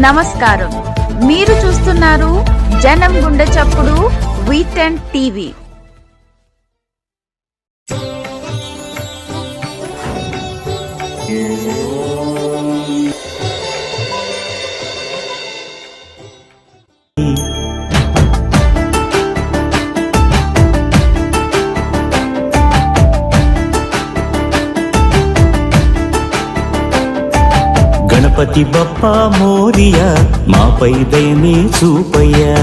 నమస్కారం. మీరు చూస్తున్నారు జనం గుండె చప్పుడు వీకెండ్ టీవీ గణపతి బప్ప మోరియ మాపై దయనే చూపయ్యా.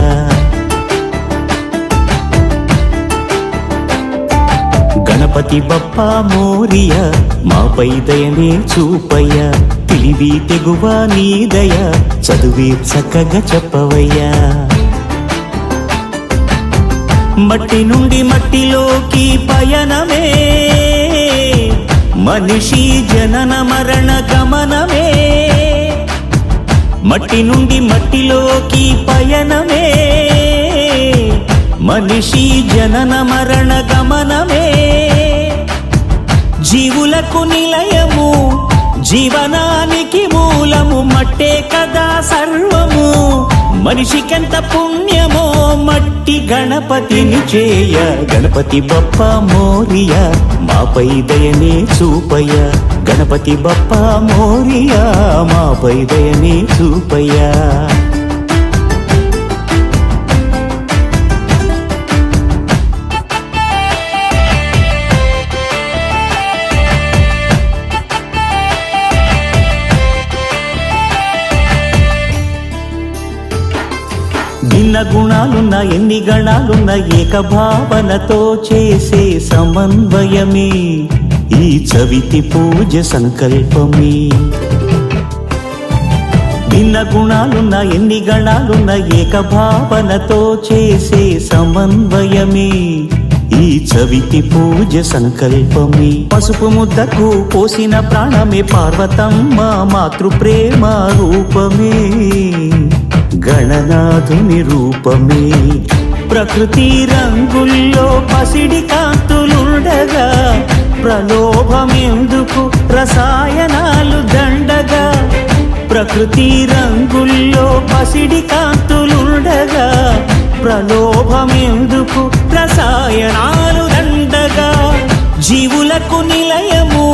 గణపతి బప్ప మోరియ మాపై దయనే చూపయ్యా. తెలివి తెగువ నీ దయ చదువే చక్కగా చెప్పవయ్యా. మట్టి నుండి మట్టిలోకి పయనమే మనిషి జనన మరణ గమనమే. మట్టి నుండి మట్టిలోకి పయనమే. మనిషి జనన మరణ గమనమే. జీవులకు నిలయము జీవనానికి మూలము మట్టే కదా సర్వము. మనిషికెంత పుణ్యమో మట్టి గణపతిని చేయ. గణపతి బప్ప మోరియ మాపై దయనే చూపయ. గణపతి బప్ప మోరియా మాపై దయనే చూపయ్యా. భిన్న గుణాలున్న ఎన్ని గణాలున్న ఏకభావనతో చేసే సమన్వయమే. ఈ చవితి పూజ సంకల్పమే. భిన్న గుణాలున్న ఎన్ని గణాలున్న ఏకభావనతో చేసే సమన్వయమే. ఈ చవితి పూజ సంకల్పమే. పసుపు ముద్దకు పోసిన ప్రాణమే పార్వతమ్మ మాతృప్రేమ రూపమే. గణనాథుని రూపమే. ప్రకృతి రంగుల్లో పసిడి కాంతులుండగా ప్రలోభమెందుకు రసాయనాలు దండగా? ప్రకృతి రంగుల్లో పసిడి కాంతులుండగా? ప్రలోభమెందుకు రసాయనాలు దండగా? జీవులకు నిలయము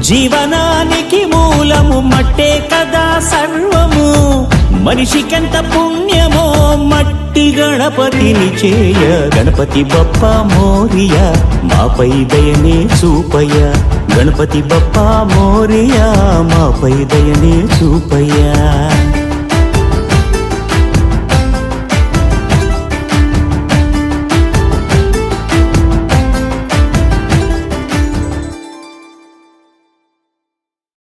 జీవనానికి మూలము మట్టే కదా సర్వము మనిషికెంత పుణ్యమో మట్టి గణపతిని చేయ. గణపతి బప్ప మోరియ మాపై దయనే చూపయ్య గణపతి బప్ప మోరియ మాపై దయనే చూపయ్యా